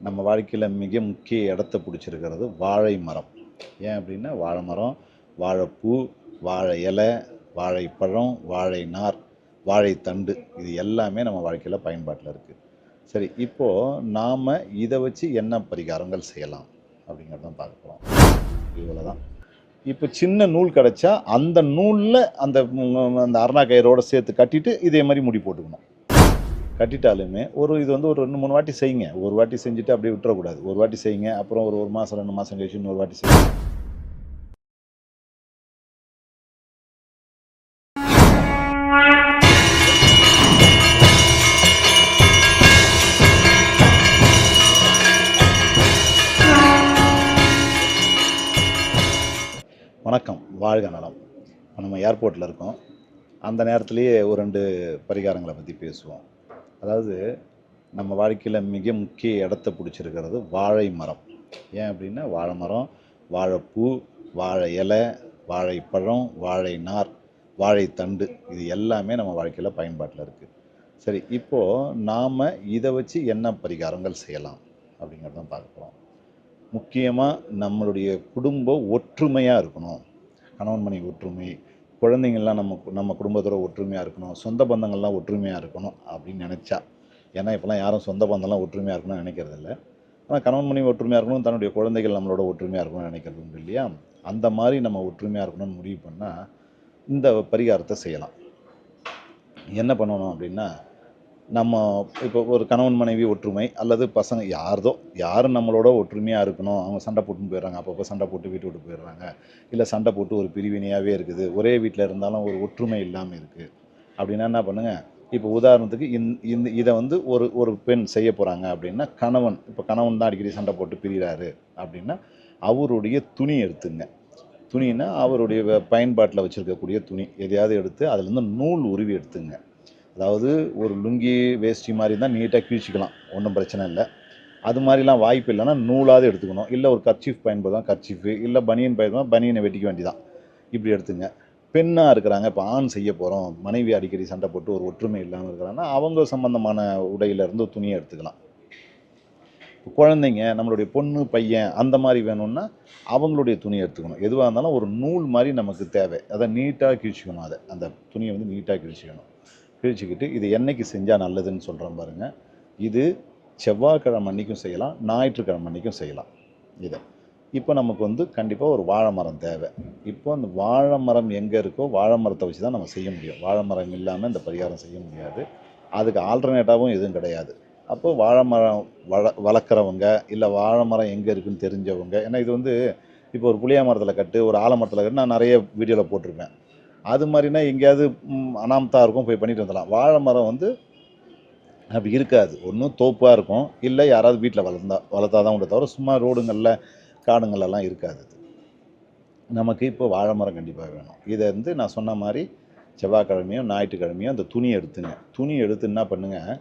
நம்ம வாழ்க்கையில் மிக முக்கிய இடத்த பிடிச்சிருக்கிறது வாழை மரம். ஏன் அப்படின்னா வாழை மரம் வாழைப்பூ வாழை இலை வாழைப்பழம் வாழை நார் வாழைத்தண்டு இது எல்லாமே நம்ம வாழ்க்கையில் பயன்பாட்டில் இருக்குது சரி இப்போது நாம் இதை வச்சு என்ன பரிகாரங்கள் செய்யலாம் அப்படிங்கிறத பார்க்க போகிறோம் இவ்வளோ தான் இப்போ சின்ன நூல் கிடச்சா அந்த நூலில் அந்த அந்த அரணா கயிறோடு சேர்த்து கட்டிட்டு இதே மாதிரி முடி போட்டுக்கணும். கட்டிட்டாலுமே ஒரு இது வந்து ஒரு ரெண்டு மூணு வாட்டி செய்யுங்க. ஒரு வாட்டி செஞ்சுட்டு அப்படியே விட்டுறக்கூடாது. ஒரு வாட்டி செய்யுங்க அப்புறம் ஒரு ஒரு மாதம் ரெண்டு மாதம் கழிச்சு இன்னொரு வாட்டி செய்யுங்க. வணக்கம். வாழ்க நலம். நம்ம ஏர்போர்ட்டில் இருக்கோம். அந்த நேரத்துலேயே ஒரு ரெண்டு பரிகாரங்களை பற்றி பேசுவோம். அதாவது நம்ம வாழ்க்கையில் மிக முக்கிய இடத்த பிடிச்சிருக்கிறது வாழை மரம். ஏன் அப்படின்னா வாழை மரம் வாழைப்பூ வாழை இலை வாழைப்பழம் வாழை நார் வாழைத்தண்டு இது எல்லாமே நம்ம வாழ்க்கையில் பயன்பாட்டில் இருக்குது சரி இப்போது நாம் இதை வச்சு என்ன பரிகாரங்கள் செய்யலாம் அப்படிங்கிறத பார்க்க போகிறோம் முக்கியமாக நம்மளுடைய குடும்பம் ஒற்றுமையாக இருக்கணும். கணவன் மனைவி ஒற்றுமை குழந்தைங்கள்லாம் நம்ம நம்ம குடும்பத்தோட ஒற்றுமையாக இருக்கணும். சொந்த பந்தங்கள்லாம் ஒற்றுமையாக இருக்கணும் அப்படின்னு நினச்சா. ஏன்னா இப்போலாம் யாரும் சொந்த பந்தம்லாம் ஒற்றுமையாக இருக்கணும்னு நினைக்கிறது இல்லை ஆனால் கணவன் மனைவி ஒற்றுமையாக இருக்கணும் தன்னுடைய குழந்தைகள் நம்மளோட ஒற்றுமையாக இருக்கணும்னு நினைக்கிறது உண்டு இல்லையா? அந்த மாதிரி நம்ம ஒற்றுமையாக இருக்கணும்னு முடிவு பண்ணால் இந்த பரிகாரத்தை செய்யலாம். என்ன பண்ணணும் அப்படின்னா நம்ம இப்போ ஒரு கணவன் மனைவி ஒற்றுமை அல்லது பசங்க யார்தோ யார் நம்மளோட ஒற்றுமையாக இருக்கணும்? அவங்க சண்டை போட்டுன்னு போயிடுறாங்க. அப்பப்போ சண்டை போட்டு வீட்டு விட்டு போயிடுறாங்க. இல்லை சண்டை போட்டு ஒரு பிரிவினையாகவே இருக்குது. ஒரே வீட்டில் இருந்தாலும் ஒரு ஒற்றுமை இல்லாமல் இருக்குது அப்படின்னா என்ன பண்ணுங்க? இப்போ உதாரணத்துக்கு இந் இந்த இதை வந்து ஒரு ஒரு பெண் செய்ய போகிறாங்க அப்படின்னா கணவன் இப்போ கணவன் தான் அடிக்கடி சண்டை போட்டு பிரிகிறாரு அப்படின்னா அவருடைய துணி எடுத்துங்க. துணின்னா அவருடைய பயன்பாட்டில் வச்சுருக்கக்கூடிய துணி. எதையாவது எடுத்து அதுலேருந்து நூல் உருவி எடுத்துங்க. அதாவது ஒரு லுங்கி வேஷ்டி மாதிரி தான் நீட்டாக கிழிச்சிக்கலாம். ஒன்றும் பிரச்சனை இல்லை. அது மாதிரிலாம் வாய்ப்பு இல்லைன்னா நூலாவது எடுத்துக்கணும். இல்லை ஒரு கர்ச்சீஃப் பயன்படுத்தலாம். கர்ச்சீஃபு இல்லை பனியன் பயன்படுத்தா பனியனை வெட்டிக்க வேண்டியதான் இப்படி எடுத்துங்க. பெண்ணாக இருக்கிறாங்க. இப்போ ஆண் செய்ய போகிறோம் மனைவி அடிக்கடி சண்டை போட்டு ஒரு ஒற்றுமை இல்லாமல் இருக்கிறாங்கன்னா அவங்க சம்மந்தமான உடையிலேருந்து துணியை எடுத்துக்கலாம். இப்போ குழந்தைங்க நம்மளுடைய பொண்ணு பையன் அந்த மாதிரி வேணும்னா அவங்களுடைய துணியை எடுத்துக்கணும். எதுவாக இருந்தாலும் ஒரு நூல் மாதிரி நமக்கு தேவை. அதை நீட்டாக கிழிச்சிக்கணும். அதை. அந்த துணியை வந்து நீட்டாக கிழிச்சிக்கணும். பிரிச்சுக்கிட்டு இது என்றைக்கு செஞ்சால் நல்லதுன்னு சொல்கிறேன் பாருங்கள் இது செவ்வாய்க்கிழமை அன்றைக்கும் செய்யலாம் ஞாயிற்றுக்கிழமை அன்னைக்கும் செய்யலாம். இதை. இப்போ நமக்கு வந்து கண்டிப்பாக ஒரு வாழை மரம் தேவை. இப்போ அந்த வாழை மரம் எங்கே இருக்கோ வாழை மரத்தை வச்சு தான் நம்ம செய்ய முடியும். வாழை மரம் இல்லாமல் இந்த பரிகாரம் செய்ய முடியாது. அதுக்கு ஆல்டர்னேட்டாகவும் எதுவும் கிடையாது. அப்போ வாழை மரம் வள வளர்க்குறவங்க இல்லை வாழை மரம் எங்கே இருக்குன்னு தெரிஞ்சவங்க ஏன்னா இது வந்து இப்போ ஒரு புளிய மரத்தில் கட்டு ஒரு ஆலமரத்தில் கட்டு நான் நிறைய வீடியோவில் போட்டிருப்பேன். அது மாதிரினா எங்கேயாவது அனாமத்தாக இருக்கும் போய் பண்ணிட்டு வந்துடலாம். வாழை மரம் வந்து அப்படி இருக்காது. ஒன்றும் தோப்பாக இருக்கும். இல்லை யாராவது வீட்டில் வளர்ந்தா வளர்த்தா தான் உண்டு தவிர சும்மா ரோடுங்களில் காடுங்களெல்லாம் இருக்காது அது. நமக்கு இப்போ வாழை மரம் கண்டிப்பாக வேணும். இதை வந்து நான் சொன்ன மாதிரி செவ்வாய்க்கிழமையும் ஞாயிற்றுக்கிழமையும் அந்த துணி எடுத்துங்க. துணி எடுத்து என்ன பண்ணுங்கள்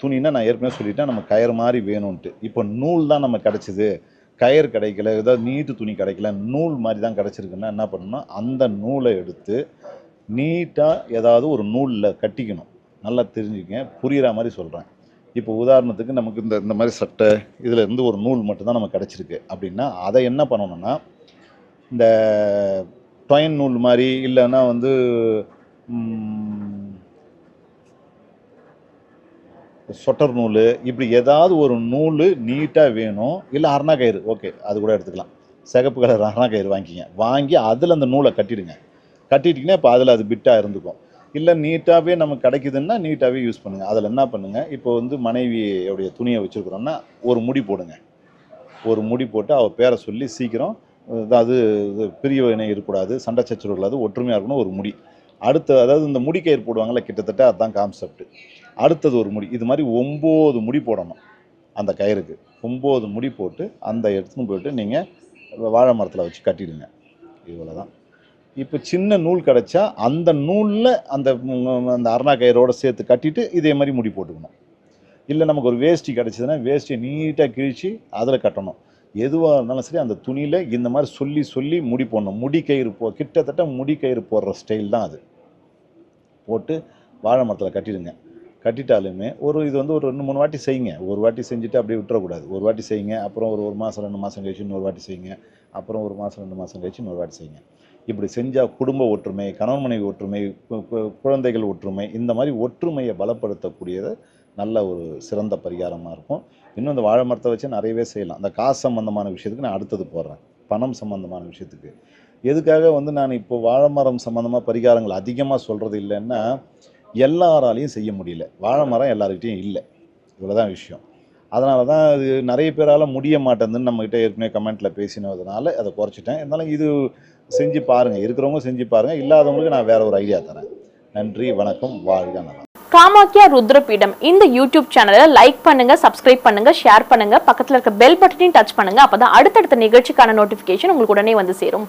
துணின்னா நான் ஏற்கனவே சொல்லிட்டேன் நம்ம கயிறு மாதிரி வேணும்ன்ட்டு. இப்போ நூல் தான் நம்ம கிடச்சிது. கயிறு கிடைக்கல ஏதாவது நீட்டு துணி கிடைக்கல நூல் மாதிரி தான் கிடச்சிருக்குன்னா என்ன பண்ணணும்னா அந்த நூலை எடுத்து நீட்டாக ஏதாவது ஒரு நூலில் கட்டிக்கணும். நல்லா தெரிஞ்சுக்கங்க புரிகிற மாதிரி சொல்கிறேன் இப்போ உதாரணத்துக்கு நமக்கு இந்த இந்த மாதிரி சட்டை இதில் இருந்து ஒரு நூல் மட்டும்தான் நமக்கு கிடச்சிருக்கு அப்படின்னா அதை என்ன பண்ணணும்னா இந்த டொயின் நூல் மாதிரி இல்லைன்னா வந்து சொட்டர் நூல் இப்படி ஏதாவது ஒரு நூல் நீட்டாக வேணும். இல்லை அரணா கயிறு. ஓகே அது கூட எடுத்துக்கலாம். சிகப்பு கலர் அரணா கயிறு வாங்கிக்கிங்க. வாங்கி அதில் அந்த நூலை கட்டிடுங்க. கட்டிட்டிங்கன்னா இப்போ அதில் அது பிட்டாக இருந்துக்கும். இல்லை நீட்டாகவே நமக்கு கிடைக்குதுன்னா நீட்டாகவே யூஸ் பண்ணுங்கள் அதில் என்ன பண்ணுங்கள் இப்போ வந்து மனைவியோடைய துணியை வச்சுருக்குறோன்னா ஒரு முடி போடுங்க. ஒரு முடி போட்டு அவள் பேரை சொல்லி சீக்கிரம் அதாவது இது இணை இருக்கக்கூடாது சண்டை சச்சரவு இல்லாது ஒற்றுமையாக இருக்கணும் ஒரு முடி. அடுத்து அதாவது இந்த முடி கயிறு கிட்டத்தட்ட அதுதான் கான்செப்ட் அடுத்தது ஒரு முடி. இது மாதிரி ஒம்பது முடி போடணும் அந்த கயிறுக்கு. ஒம்பது முடி போட்டு அந்த எடுத்துன்னு போயிட்டு நீங்கள் வாழை மரத்தில் வச்சு கட்டிடுங்க. இவ்வளோ தான் இப்போ சின்ன நூல் கிடச்சா அந்த நூலில் அந்த அந்த அரணா கயிறோடு சேர்த்து கட்டிட்டு இதே மாதிரி முடி போட்டுக்கணும். இல்லை நமக்கு ஒரு வேஷ்டி கிடச்சிதுன்னா வேஷ்டியை நீட்டாக கிழிச்சு அதில் கட்டணும். எதுவாக இருந்தாலும் சரி அந்த துணியில் இந்த மாதிரி சொல்லி சொல்லி முடி போடணும். முடி கயிறு போ கிட்டத்தட்ட முடி கயிறு போடுற ஸ்டைல் தான் அது. போட்டு வாழை மரத்தில் கட்டிடுங்க. கட்டிட்டாலுமே ஒரு இது வந்து ஒரு ரெண்டு மூணு வாட்டி செய்யுங்க. ஒரு வாட்டி செஞ்சுட்டு அப்படியே விட்டுறக்கூடாது. ஒரு வாட்டி செய்யுங்க அப்புறம் ஒரு ஒரு மாதம் ரெண்டு மாதம் கழிச்சு இன்னொரு வாட்டி செய்யுங்க அப்புறம் ஒரு மாதம் ரெண்டு மாதம் கழிச்சு இன்னொரு வாட்டி செய்யுங்க. இப்படி செஞ்சால் குடும்ப ஒற்றுமை கணவன் மனைவி ஒற்றுமை குழந்தைகள் ஒற்றுமை இந்த மாதிரி ஒற்றுமையை பலப்படுத்தக்கூடியது நல்ல ஒரு சிறந்த பரிகாரமாக இருக்கும். இன்னும் இந்த வாழை மரத்தை வச்சு நிறையவே செய்யலாம். அந்த காசு சம்மந்தமான விஷயத்துக்கு நான் அடுத்தது போடுறேன். பணம் சம்மந்தமான விஷயத்துக்கு. எதுக்காக வந்து நான் இப்போ வாழை மரம் சம்மந்தமாக பரிகாரங்கள் அதிகமாக சொல்கிறது இல்லைன்னா எல்லாராலையும் செய்ய முடியல. வாழை மரம் எல்லாருக்கிட்டையும் இல்லை. இவ்வளோதான் விஷயம். அதனால தான் அது நிறைய பேரால் முடிய மாட்டேங்குதுன்னு நம்மக்கிட்ட ஏற்கனவே கமெண்ட்டில் பேசினதுனால அதை குறைச்சிட்டேன். இருந்தாலும் இது செஞ்சு பாருங்கள் இருக்கிறவங்க செஞ்சு பாருங்கள் இல்லாதவங்களுக்கு நான் வேற ஒரு ஐடியா தரேன். நன்றி வணக்கம் வாழ்க நலம். காமாக்கியா ருத்ரபீடம். இந்த யூடியூப் சேனலை லைக் பண்ணுங்க சப்ஸ்கிரைப் பண்ணுங்க ஷேர் பண்ணுங்க. பக்கத்தில் இருக்க பெல் பட்டனையும் டச் பண்ணுங்க. அப்பதான் அடுத்தடுத்த நிகழ்ச்சிக்கான நோட்டிபிகேஷன் உங்களுக்கு உடனே வந்து சேரும்.